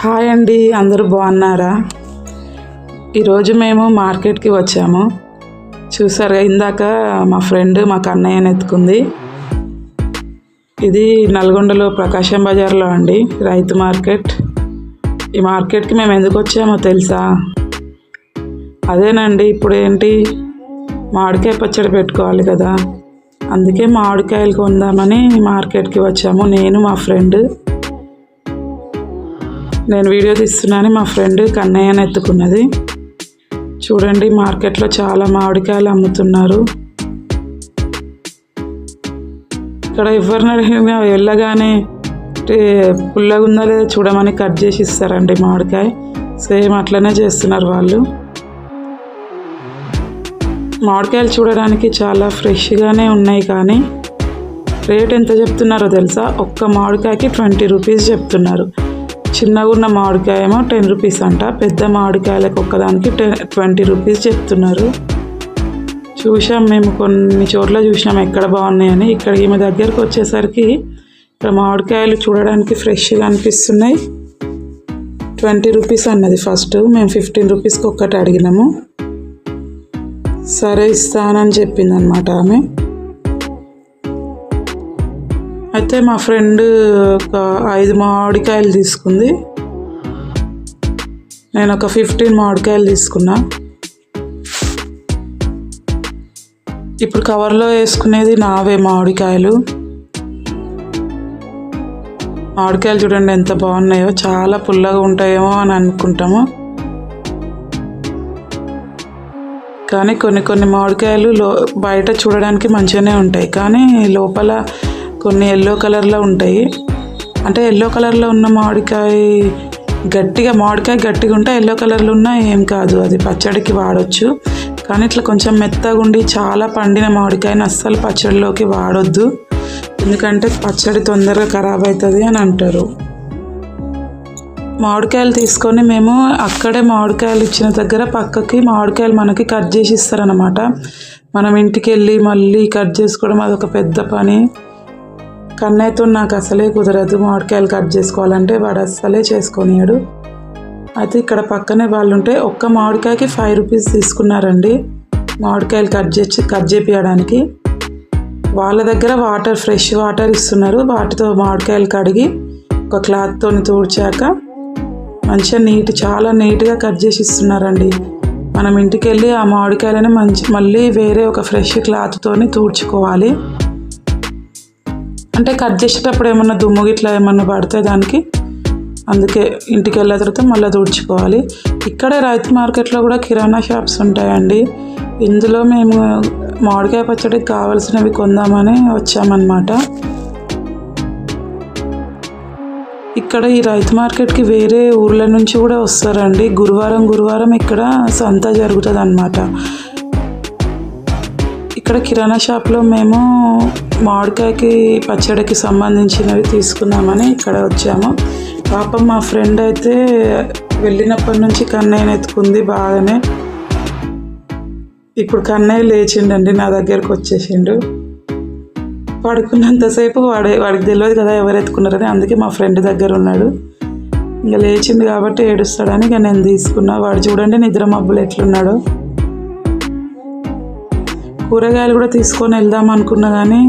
Hi అండి అందరూ బాగున్నారా? ఈరోజు మేము మార్కెట్కి వచ్చాము. చూసారుగా ఇందాక మా ఫ్రెండ్ మా కన్నయ్యని ఎత్తుకుంది. ఇది నల్గొండలో ప్రకాశం బజార్లో అండి రైతు మార్కెట్. ఈ మార్కెట్కి మేము ఎందుకు వచ్చామో తెలుసా? అదేనండి ఇప్పుడు ఏంటి మామిడికాయ పచ్చడి పెట్టుకోవాలి కదా. అందుకే మామిడికాయలు కొందామని మార్కెట్కి వచ్చాము. నేను మా ఫ్రెండ్. నేను వీడియో తీస్తున్నాను మా ఫ్రెండ్ కన్నయ్యని ఎత్తుకున్నది. చూడండి మార్కెట్లో చాలా మామిడికాయలు అమ్ముతున్నారు. ఇక్కడ ఎవరినైనా వెళ్ళగానే "ఏ, పుల్లగా ఉందా లేదా చూడమని కట్ చేసి ఇస్తారండి మామిడికాయ. సేమ్ అట్లనే చేస్తున్నారు వాళ్ళు. మామిడికాయలు చూడడానికి చాలా ఫ్రెష్గానే ఉన్నాయి కానీ రేట్ ఎంత చెప్తున్నారో తెలుసా? ఒక్క మామిడికాయకి ట్వంటీ రూపీస్ చెప్తున్నారు. చిన్నగా ఉన్న మామిడికాయ ఏమో టెన్ రూపీస్ అంట. పెద్ద మామిడికాయలకు ఒక్కదానికి టెన్ ట్వంటీ రూపీస్ చెప్తున్నారు. చూసాం మేము కొన్ని చోట్ల చూసినాం ఎక్కడ బాగున్నాయని. ఇక్కడ ఈమె దగ్గరకు వచ్చేసరికి ఇక్కడ మామిడికాయలు చూడడానికి ఫ్రెష్గా అనిపిస్తున్నాయి. ట్వంటీ రూపీస్ అన్నది ఫస్ట్ మేము ఫిఫ్టీన్ రూపీస్కి ఒక్కటి అడిగినాము. సరే ఇస్తానని చెప్పింది అనమాట ఆమె. అయితే మా ఫ్రెండ్ ఒక ఐదు మామిడికాయలు తీసుకుంది. నేను ఒక ఫిఫ్టీన్ మామిడికాయలు తీసుకున్నా. ఇప్పుడు కవర్లో వేసుకునేది నావే మామిడికాయలు. మామిడికాయలు చూడండి ఎంత బాగున్నాయో చాలా పుల్లగా ఉంటాయేమో అని అనుకుంటాము. కానీ కొన్ని కొన్ని మామిడికాయలు లో బయట చూడడానికి మంచిగానే ఉంటాయి. కానీ లోపల కొన్ని ఎల్లో కలర్లో ఉంటాయి. అంటే ఎల్లో కలర్లో ఉన్న మామిడికాయ గట్టిగా మామిడికాయ గట్టిగా ఉంటే ఎల్లో కలర్లో ఉన్న ఏం కాదు. అది పచ్చడికి వాడొచ్చు. కానీ ఇట్లా కొంచెం మెత్తగా ఉండి చాలా పండిన మామిడికాయని అస్సలు పచ్చడిలోకి వాడొద్దు. ఎందుకంటే పచ్చడి తొందరగా ఖరాబ్ అవుతుంది అని అంటారు. మామిడికాయలు తీసుకొని మేము అక్కడే మామిడికాయలు ఇచ్చిన దగ్గర పక్కకి మామిడికాయలు మనకి కట్ చేసి ఇస్తారనమాట మనం ఇంటికి వెళ్ళి మళ్ళీ కట్ చేసుకోవడం అదొక పెద్ద పని. కన్నయ్యతో నాకు అసలే కుదరదు. మామిడికాయలు కట్ చేసుకోవాలంటే వాడు అస్సలే చేసుకొనియాడు. అయితే ఇక్కడ పక్కనే వాళ్ళు ఉంటే ఒక్క మామిడికాయకి ఫైవ్ రూపీస్ తీసుకున్నారండి. మామిడికాయలు కట్ చేసి కట్ చేపించడానికి వాళ్ళ దగ్గర వాటర్ ఫ్రెష్ వాటర్ ఇస్తున్నారు. వాటితో మామిడికాయలు కడిగి ఒక క్లాత్తో తూడ్చాక మంచిగా నీట్ చాలా నీట్గా కట్ చేసి ఇస్తున్నారండి. మనం ఇంటికి వెళ్ళి ఆ మామిడికాయలని మంచి మళ్ళీ వేరే ఒక ఫ్రెష్ క్లాత్తోని తూడ్చుకోవాలి. అంటే కట్ చేసేటప్పుడు ఏమన్నా దుమ్ము గిట్లా ఏమన్నా పడితే దానికి అందుకే ఇంటికి వెళ్ళిన తర్వాత మళ్ళీ తుడుచుకోవాలి. ఇక్కడే రైతు మార్కెట్లో కూడా కిరాణా షాప్స్ ఉంటాయండి. ఇందులో మేము మామిడికాయ పచ్చడికి కావాల్సినవి కొందామని వచ్చామన్నమాట. ఇక్కడ ఈ రైతు మార్కెట్కి వేరే ఊర్ల నుంచి కూడా వస్తారండి. గురువారం గురువారం ఇక్కడ సంత జరుగుతుంది అన్నమాట ఇక్కడ కిరాణా షాప్లో మేము మామిడికాయకి పచ్చడికి సంబంధించినవి తీసుకుందామని ఇక్కడ వచ్చాము. పాపం మా ఫ్రెండ్ అయితే వెళ్ళినప్పటి నుంచి కన్నయ్యని ఎత్తుకుంది బాగానే. ఇప్పుడు కన్నయ్య లేచిండండి నా దగ్గరకు వచ్చేసిండు. పడుకున్నంతసేపు వాడే వాడికి తెలియదు కదా ఎవరు ఎత్తుకున్నారని అందుకే మా ఫ్రెండ్ దగ్గర ఉన్నాడు. ఇంకా లేచిండు కాబట్టి ఏడుస్తాడని ఇక నేను తీసుకున్నా. వాడు చూడండి నిద్ర మబ్బులు ఎట్లున్నాడో. కూరగాయలు కూడా తీసుకొని వెళ్దాం అనుకున్నా కానీ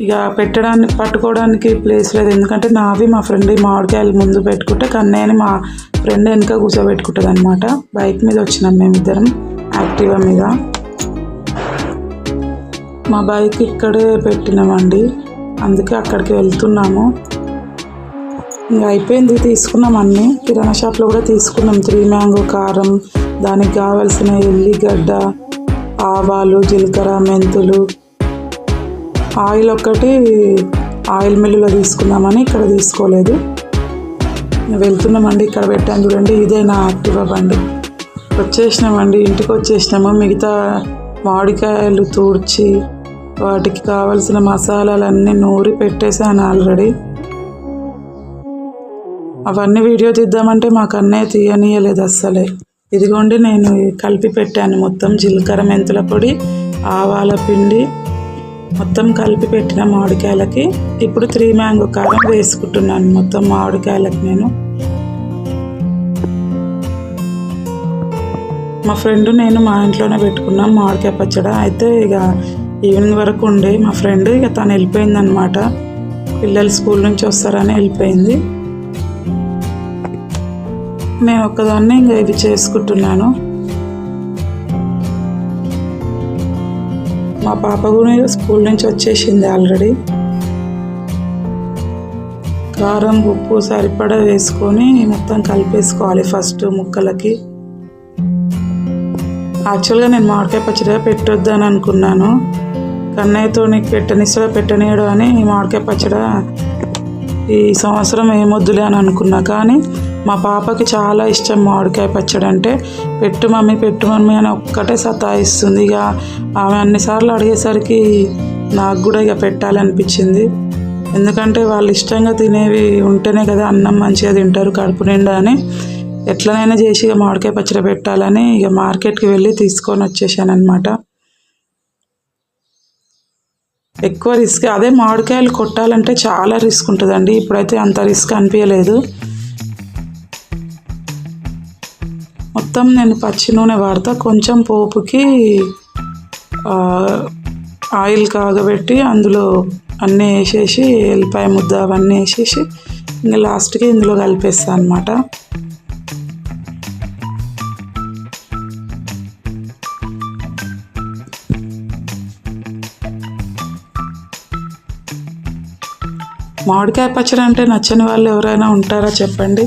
ఇక పెట్టడానికి పట్టుకోవడానికి ప్లేస్ లేదు. ఎందుకంటే నావి మా ఫ్రెండ్ మామిడికాయలు ముందు పెట్టుకుంటే కన్నయ్యని మా ఫ్రెండ్ వెనుక కూర్చోబెట్టుకుంటుంది అనమాట బైక్ మీద వచ్చినాం మేమిద్దరం యాక్టివా మీద. మా బైక్ ఇక్కడే పెట్టినామండి. అందుకే అక్కడికి వెళ్తున్నాము. ఇంకా అయిపోయింది తీసుకున్నాం అన్నీ. కిరాణా షాప్లో కూడా తీసుకున్నాం. త్రీ మ్యాంగో కారం దానికి కావాల్సిన ఎల్లిగడ్డ ఆవాలు జీలకర్ర మెంతులు. ఆయిల్ ఒక్కటి ఆయిల్ మిల్లులో తీసుకుందామని ఇక్కడ తీసుకోలేదు. వెళ్తున్నామండి ఇక్కడ పెట్టాను చూడండి ఇదే నా యాక్టివా బండి. వచ్చేసినామండి ఇంటికి వచ్చేసినాము. మిగతా మామిడికాయలు తూడ్చి వాటికి కావలసిన మసాలాలన్నీ నూరి పెట్టేశాను ఆల్రెడీ. అవన్నీ వీడియో తీద్దామంటే మాకు అన్నయ్య తీయనీయలేదు అస్సలే. ఇదిగోండి నేను కలిపి పెట్టాను మొత్తం జీలకర్ర మెంతుల పొడి ఆవాల పిండి. మొత్తం కలిపి పెట్టిన మామిడికాయలకి ఇప్పుడు త్రీ మ్యాంగో కారం వేసుకుంటున్నాను మొత్తం మామిడికాయలకి నేను. మా ఫ్రెండ్ నేను మా ఇంట్లోనే పెట్టుకున్నాం మామిడికాయ పచ్చడి. అయితే ఇక ఈవినింగ్ వరకు ఉండే మా ఫ్రెండ్ ఇక తను వెళ్ళిపోయింది అనమాట పిల్లలు స్కూల్ నుంచి వస్తారని వెళ్ళిపోయింది. నేను ఒకదాన్ని ఇంకా ఇది చేసుకుంటున్నాను. మా పాప కూడా స్కూల్ నుంచి వచ్చేసింది ఆల్రెడీ. కారం ఉప్పు సరిపడా వేసుకొని మొత్తం కలిపేసుకోవాలి ఫస్ట్ ముక్కలకి. యాక్చువల్గా నేను మామిడికాయ పచ్చడిగా పెట్టొద్దని అనుకున్నాను. కన్నయ్యతో నీకు పెట్టనిస్తా పెట్టనీయడు అని ఈ మామిడికాయ పచ్చడి ఈ సంవత్సరం ఏమొద్దులే అని అనుకున్నా. కానీ మా పాపకి చాలా ఇష్టం మామిడికాయ పచ్చడి అంటే. పెట్టు మమ్మీ పెట్టు మమ్మీ అని ఒక్కటే సతాయిస్తుంది. ఇక ఆమె అన్నిసార్లు అడిగేసరికి నాకు కూడా ఇక పెట్టాలనిపించింది ఎందుకంటే వాళ్ళు ఇష్టంగా తినేవి ఉంటేనే కదా అన్నం మంచిగా తింటారు కడుపు నిండా అని. ఎట్లనైనా చేసి ఇక మామిడికాయ పచ్చడి పెట్టాలని ఇక మార్కెట్కి వెళ్ళి తీసుకొని వచ్చేసాను అనమాట ఎక్కువ రిస్క్ అదే మామిడికాయలు కొట్టాలంటే చాలా రిస్క్ ఉంటుందండి. ఇప్పుడైతే అంత రిస్క్ అనిపించలేదు. మొత్తం నేను పచ్చి నూనె వాడతా. కొంచెం పోపుకి ఆయిల్ కాగబెట్టి అందులో అన్నీ వేసేసి ఎల్లిపాయ ముద్ద అవన్నీ వేసేసి ఇంకా లాస్ట్కి ఇందులో కలిపేస్తాను అనమాట మామిడికాయ పచ్చడి అంటే నచ్చని వాళ్ళు ఎవరైనా ఉంటారా చెప్పండి?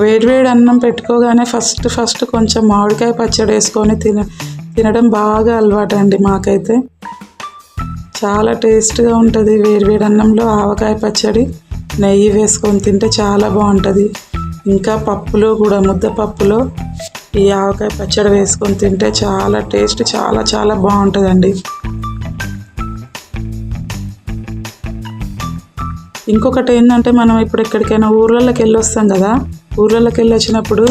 వేడివేడి అన్నం పెట్టుకోగానే ఫస్ట్ ఫస్ట్ కొంచెం మామిడికాయ పచ్చడి వేసుకొని తిన తినడం బాగా అలవాటు అండి మాకైతే. చాలా టేస్ట్గా ఉంటుంది వేడివేడి అన్నంలో ఆవకాయ పచ్చడి. నెయ్యి వేసుకొని తింటే చాలా బాగుంటుంది. ఇంకా పప్పులో కూడా ముద్దపప్పులో ఈ ఆవకాయ పచ్చడి వేసుకొని తింటే చాలా టేస్ట్ చాలా చాలా బాగుంటుందండి. ఇంకొకటి ఏంటంటే మనం ఇప్పుడు ఎక్కడికైనా ఊర్లలోకి వెళ్ళి వస్తాం కదా ఊర్లలోకి వెళ్ళి వచ్చినప్పుడు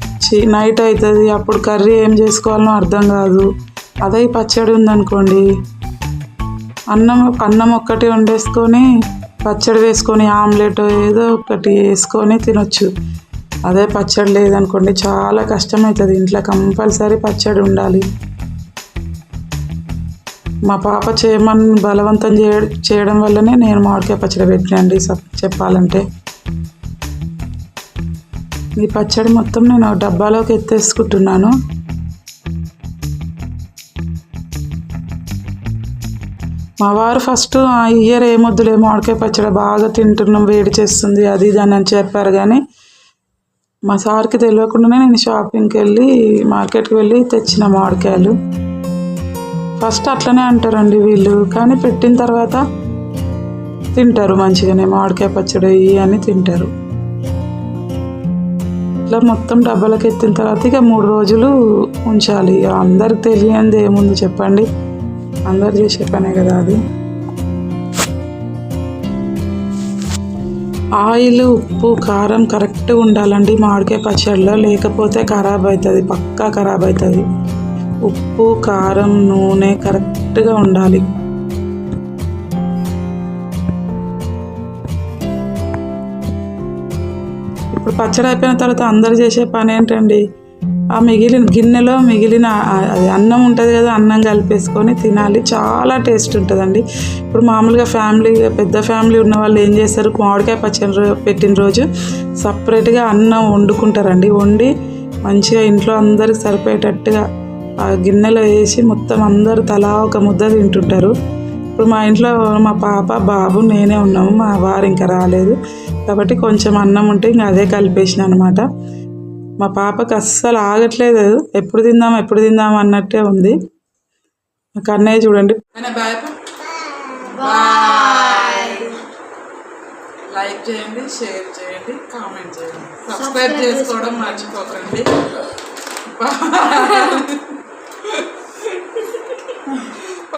చి- నైట్ అవుతుంది అప్పుడు కర్రీ ఏం చేసుకోవాలనో అర్థం కాదు. అదే పచ్చడి ఉందనుకోండి. అన్నం అన్నం ఒక్కటి వండేసుకొని పచ్చడి వేసుకొని ఆమ్లెట్ ఏదో ఒకటి వేసుకొని తినొచ్చు. అదే పచ్చడి లేదనుకోండి చాలా కష్టమవుతుంది ఇంట్లో కంపల్సరీ పచ్చడి ఉండాలి. మా పాప చేయమని బలవంతం చేయడం వల్లనే నేను మామిడికాయ పచ్చడి పెట్టినండి చెప్పాలంటే. ఈ పచ్చడి మొత్తం నేను డబ్బాలోకి ఎత్తేసుకుంటున్నాను. మా వారు ఫస్ట్ "ఆ, ఈ ఇయర్ ఏమొద్దులే మామిడికాయ పచ్చడి బాగా తింటున్నాం వేడి చేస్తుంది అది ఇది అని చెప్పారు కానీ మా సార్కి తెలియకుండానే నేను షాపింగ్కి వెళ్ళి మార్కెట్కి వెళ్ళి తెచ్చిన మామిడికాయలు. ఫస్ట్ అట్లనే అంటారండి వీళ్ళు కానీ పెట్టిన తర్వాత తింటారు మంచిగానే మామిడికాయ పచ్చడి ఇవి అని తింటారు. ఇట్లా మొత్తం డబ్బాలకు ఎత్తిన తర్వాత ఇక మూడు రోజులు ఉంచాలి. అందరికి తెలియంది ఏముంది చెప్పండి. అందరు చేసే పనే కదా అది. ఆయిల్ ఉప్పు కారం కరెక్ట్గా ఉండాలండి. మామిడికాయ పచ్చడిలో లేకపోతే ఖరాబ్ అవుతుంది పక్కా ఖరాబ్ అవుతుంది ఉప్పు కారం నూనె కరెక్ట్గా ఉండాలి. ఇప్పుడు పచ్చడి అయిపోయిన తర్వాత అందరు చేసే పని ఏంటండి? ఆ మిగిలిన గిన్నెలో మిగిలిన అది అన్నం ఉంటుంది కదా అన్నం కలిపేసుకొని తినాలి. చాలా టేస్ట్ ఉంటుందండి. ఇప్పుడు మామూలుగా ఫ్యామిలీ పెద్ద ఫ్యామిలీ ఉన్న వాళ్ళు ఏం చేస్తారు? మామిడికాయ పచ్చడి రో- పెట్టిన రోజు సపరేట్గా అన్నం వండుకుంటారండి. వండి మంచిగా ఇంట్లో అందరికి సరిపోయేటట్టుగా ఆ గిన్నెలో వేసి మొత్తం అందరూ తలా ఒక ముద్ద తింటుంటారు. ఇప్పుడు మా ఇంట్లో మా పాప బాబు నేనే ఉన్నాము మా వారు ఇంకా రాలేదు. కాబట్టి కొంచెం అన్నం ఉంటే ఇంకా అదే కలిపేసిన అనమాట మా పాపకి అస్సలు ఆగట్లేదు. ఎప్పుడు తిందాం ఎప్పుడు తిందాం అన్నట్టే ఉంది. మా కన్నయ్య చూడండి. లైక్ చేయండి షేర్ చేయండి కామెంట్ చేయండి. సబ్స్క్రైబ్ చేసుకోవడం మర్చిపోకండి.